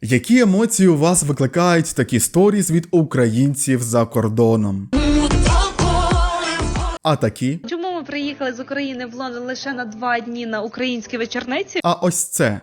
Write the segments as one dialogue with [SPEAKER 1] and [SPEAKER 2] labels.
[SPEAKER 1] Які емоції у вас викликають такі сторіс від українців за кордоном? А такі?
[SPEAKER 2] Чому ми приїхали з України в Лондон лише на два дні на українські вечорниці?
[SPEAKER 1] А ось це.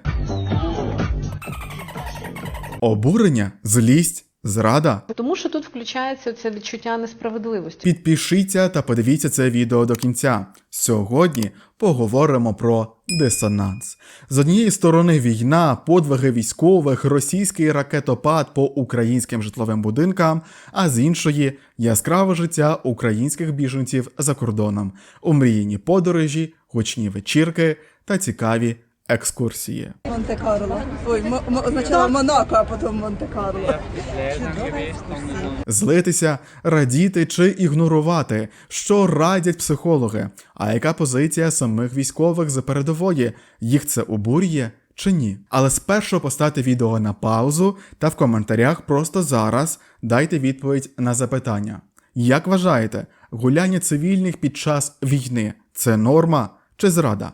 [SPEAKER 1] Обурення, злість, зрада.
[SPEAKER 3] Тому що тут включається це відчуття несправедливості.
[SPEAKER 1] Підпишіться та подивіться це відео до кінця. Сьогодні поговоримо про дисонанс. З однієї сторони війна, подвиги військових, російський ракетопад по українським житловим будинкам, а з іншої яскраве життя українських біженців за кордоном, омріяні подорожі, гучні вечірки та цікаві екскурсії.
[SPEAKER 4] Монте-Карло. Ой, м- м- означало Монако, а потім Монте-Карло.
[SPEAKER 1] Злитися, радіти чи ігнорувати, що радять психологи, а яка позиція самих військових з передової, їх це обурює чи ні? Але спершу поставте відео на паузу та в коментарях просто зараз дайте відповідь на запитання. Як вважаєте, гуляння цивільних під час війни це норма чи зрада?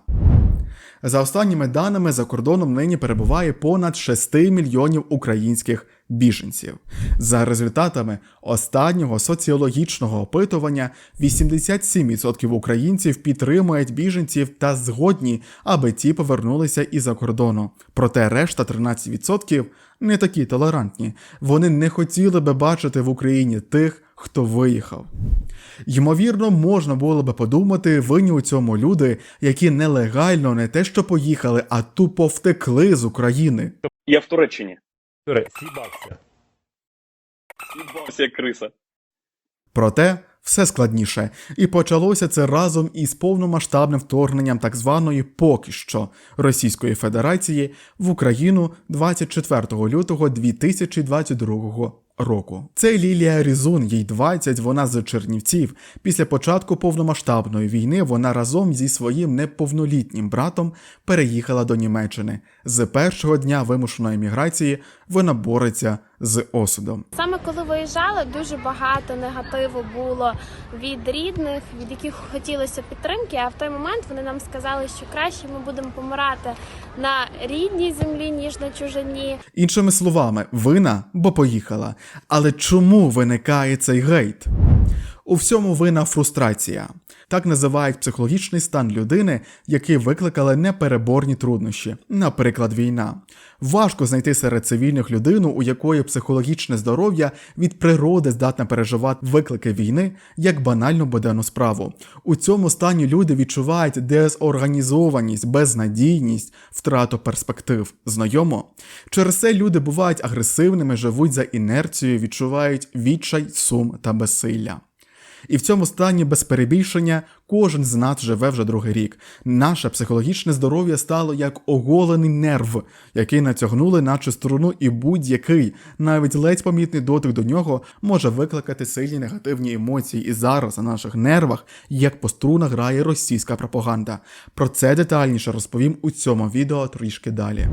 [SPEAKER 1] За останніми даними, за кордоном нині перебуває понад 6 мільйонів українських біженців. За результатами останнього соціологічного опитування, 87% українців підтримують біженців та згодні, аби ті повернулися із-за кордону. Проте решта 13% не такі толерантні. Вони не хотіли би бачити в Україні тих, хто виїхав. Ймовірно, можна було би подумати, винні у цьому люди, які нелегально не те, що поїхали, а тупо втекли з України.
[SPEAKER 5] Я в Туреччині.
[SPEAKER 6] Туре, сібався.
[SPEAKER 5] Як криса.
[SPEAKER 1] Проте все складніше, і почалося це разом із повномасштабним вторгненням так званої поки що Російської Федерації в Україну 24 лютого 2022 року. Це Лілія Різун, їй 20, вона з Чернівців. Після початку повномасштабної війни вона разом зі своїм неповнолітнім братом переїхала до Німеччини. З першого дня вимушеної міграції вона бореться з осудом.
[SPEAKER 7] Саме коли виїжджали, дуже багато негативу було від рідних, від яких хотілося підтримки. А в той момент вони нам сказали, що краще ми будемо помирати на рідній землі, ніж на чужині.
[SPEAKER 1] Іншими словами, вина, бо поїхала. Але чому виникає цей гейт? У всьому вина фрустрація. Так називають психологічний стан людини, який викликали непереборні труднощі, наприклад, війна. Важко знайти серед цивільних людину, у якої психологічне здоров'я від природи здатне переживати виклики війни як банальну буденну справу. У цьому стані люди відчувають дезорганізованість, безнадійність, втрату перспектив. Знайомо? Через це люди бувають агресивними, живуть за інерцією, відчувають відчай, сум та безсилля. І в цьому стані без перебільшення кожен з нас живе вже другий рік. Наше психологічне здоров'я стало як оголений нерв, який натягнули наче струну, і будь-який, навіть ледь помітний дотик до нього може викликати сильні негативні емоції. І зараз на наших нервах, як по струнах, грає російська пропаганда. Про це детальніше розповім у цьому відео трішки далі.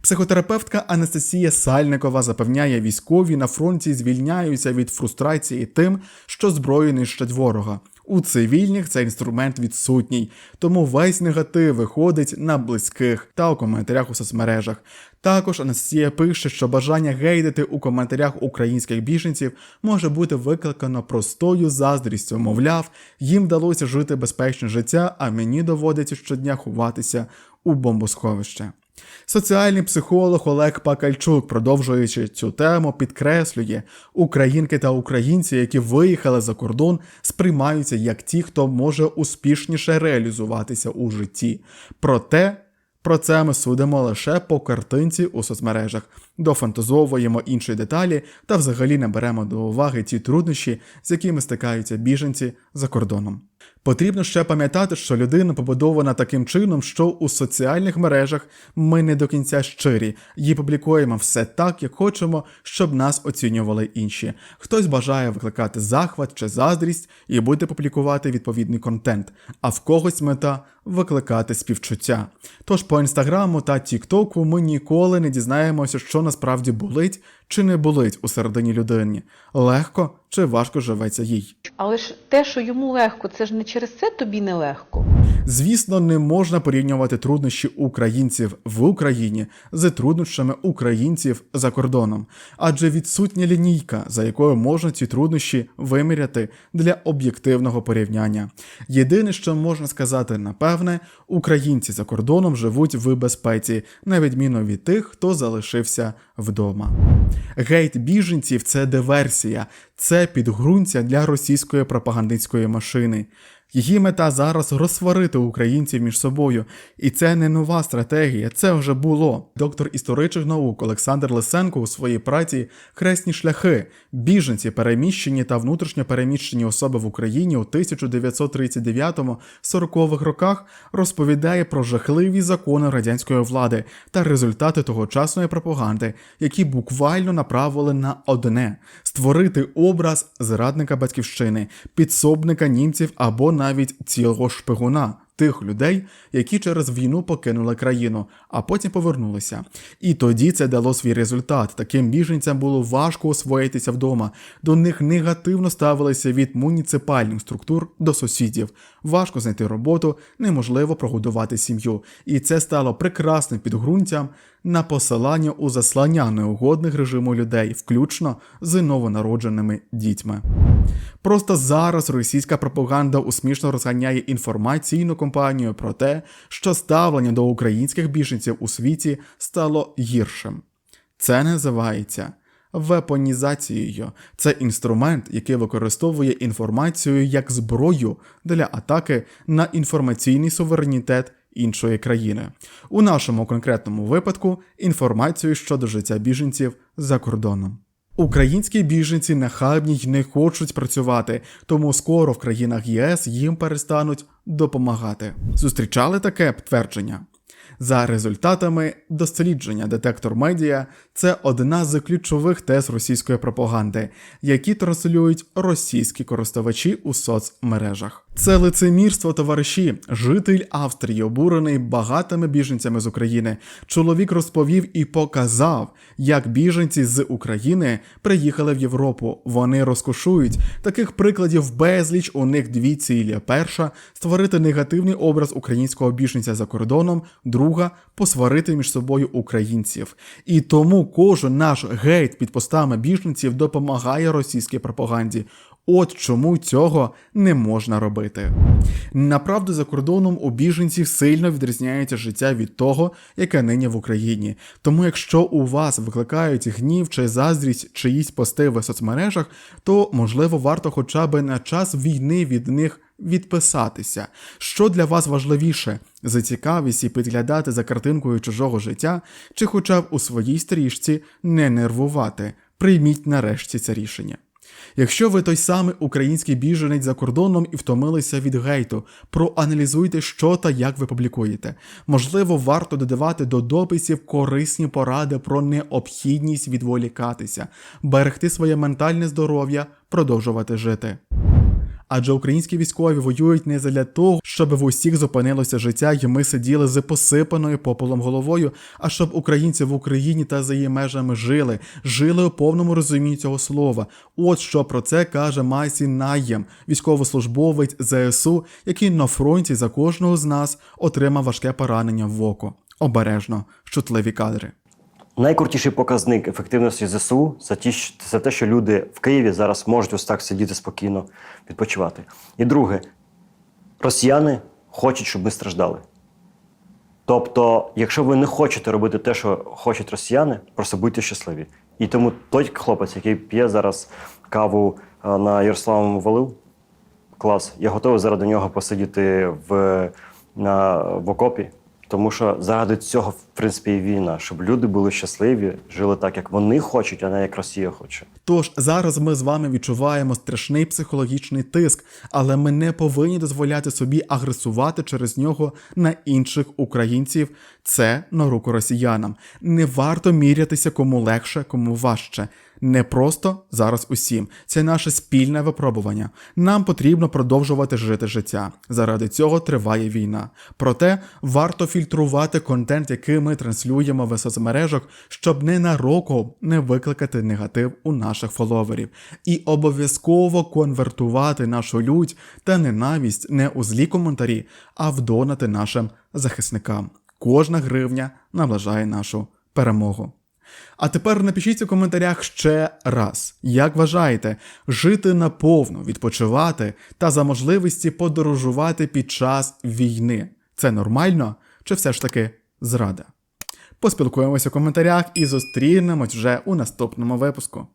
[SPEAKER 1] Психотерапевтка Анастасія Сальникова запевняє, військові на фронті звільняються від фрустрації тим, що зброю нищать ворога. У цивільних цей інструмент відсутній, тому весь негатив виходить на близьких та у коментарях у соцмережах. Також Анастасія пише, що бажання гейдити у коментарях українських біженців може бути викликано простою заздрістю. Мовляв, їм вдалося жити безпечне життя, а мені доводиться щодня ховатися у бомбосховище. Соціальний психолог Олег Пакальчук, продовжуючи цю тему, підкреслює, українки та українці, які виїхали за кордон, сприймаються як ті, хто може успішніше реалізуватися у житті. Проте про це ми судимо лише по картинці у соцмережах, дофантазовуємо інші деталі та взагалі не беремо до уваги ті труднощі, з якими стикаються біженці за кордоном. Потрібно ще пам'ятати, що людина побудована таким чином, що у соціальних мережах ми не до кінця щирі і публікуємо все так, як хочемо, щоб нас оцінювали інші. Хтось бажає викликати захват чи заздрість і буде публікувати відповідний контент, а в когось мета викликати співчуття. Тож по інстаграму та тіктоку ми ніколи не дізнаємося, що насправді болить чи не болить у середині людині, легко чи важко живеться їй.
[SPEAKER 3] Але ж те, що йому легко, це ж не через це тобі не легко.
[SPEAKER 1] Звісно, не можна порівнювати труднощі українців в Україні з труднощами українців за кордоном, адже відсутня лінійка, за якою можна ці труднощі виміряти для об'єктивного порівняння. Єдине, що можна сказати напевне, українці за кордоном живуть в безпеці, на відміну від тих, хто залишився вдома. Гейт біженців це диверсія, це підґрунтя для російської пропагандистської машини. Її мета зараз розсварити українців між собою, і це не нова стратегія, це вже було. Доктор історичних наук Олександр Лисенко у своїй праці Хресні шляхи, біженці, переміщені та внутрішньо переміщені особи в Україні у 1939-40-х роках розповідає про жахливі закони радянської влади та результати тогочасної пропаганди, які буквально направили на одне створити образ зрадника батьківщини, підсобника німців або навіть цілого шпигуна. Тих людей, які через війну покинули країну, а потім повернулися. І тоді це дало свій результат. Таким біженцям було важко освоїтися вдома. До них негативно ставилися від муніципальних структур до сусідів. Важко знайти роботу, неможливо прогодувати сім'ю. І це стало прекрасним підґрунтям на посилання у заслання неугодних режиму людей, включно з новонародженими дітьми. Просто зараз російська пропаганда усмішно розганяє інформаційну кампанію про те, що ставлення до українських біженців у світі стало гіршим. Це називається вепонізацією. Це інструмент, який використовує інформацію як зброю для атаки на інформаційний суверенітет іншої країни. У нашому конкретному випадку інформацію щодо життя біженців за кордоном. Українські біженці нахабні й не хочуть працювати, тому скоро в країнах ЄС їм перестануть допомагати. Зустрічали таке твердження? За результатами дослідження детектор медіа, це одна з ключових тез російської пропаганди, які транслюють російські користувачі у соцмережах. Це лицемірство, товариші. Житель Австрії, обурений багатими біженцями з України. Чоловік розповів і показав, як біженці з України приїхали в Європу. Вони розкошують. Таких прикладів безліч. У них дві цілі: перша створити негативний образ українського біженця за кордоном, друга посварити між собою українців. І тому кожен наш гейт під постами біженців допомагає російській пропаганді. От чому цього не можна робити. Направду за кордоном у біженців сильно відрізняється життя від того, яке нині в Україні. Тому, якщо у вас викликають гнів чи заздрість чиїсь пости в соцмережах, то можливо варто хоча б на час війни від них відписатися. Що для вас важливіше зацікавість і підглядати за картинкою чужого життя, чи хоча б у своїй стрічці не нервувати? Прийміть нарешті це рішення. Якщо ви той самий український біженець за кордоном і втомилися від гейту, проаналізуйте, що та як ви публікуєте. Можливо, варто додавати до дописів корисні поради про необхідність відволікатися, берегти своє ментальне здоров'я, продовжувати жити. Адже українські військові воюють не задля того, щоб в усіх зупинилося життя, і ми сиділи з посипаною попелом головою, а щоб українці в Україні та за її межами жили, жили у повному розумінні цього слова. От що про це каже Майсі Наєм, військовослужбовець ЗСУ, який на фронті за кожного з нас отримав важке поранення в око. Обережно, чутливі кадри.
[SPEAKER 5] Найкрутіший показник ефективності ЗСУ це ті, це те, що люди в Києві зараз можуть ось так сидіти спокійно, відпочивати. І друге, росіяни хочуть, щоб ми страждали. Тобто, якщо ви не хочете робити те, що хочуть росіяни, просто будьте щасливі. І тому той хлопець, який п'є зараз каву на Ярославому валу, клас, я готовий заради нього посидіти в, на, в окопі. Тому що заради цього, в принципі, і війна, щоб люди були щасливі, жили так, як вони хочуть, а не як Росія хоче.
[SPEAKER 1] Тож зараз ми з вами відчуваємо страшний психологічний тиск, але ми не повинні дозволяти собі агресувати через нього на інших українців. Це на руку росіянам. Не варто мірятися кому легше, кому важче. Не просто зараз усім. Це наше спільне випробування. Нам потрібно продовжувати жити життя. Заради цього триває війна. Проте варто фільтрувати контент, який ми транслюємо в соцмережах, щоб ненароком не викликати негатив у наших фоловерів. І обов'язково конвертувати нашу лють та ненависть не у злі коментарі, а в донати нашим захисникам. Кожна гривня наближає нашу перемогу. А тепер напишіть у коментарях ще раз, як вважаєте, жити наповну, відпочивати та за можливості подорожувати під час війни це нормально чи все ж таки зрада? Поспілкуємося у коментарях і зустрінемось вже у наступному випуску.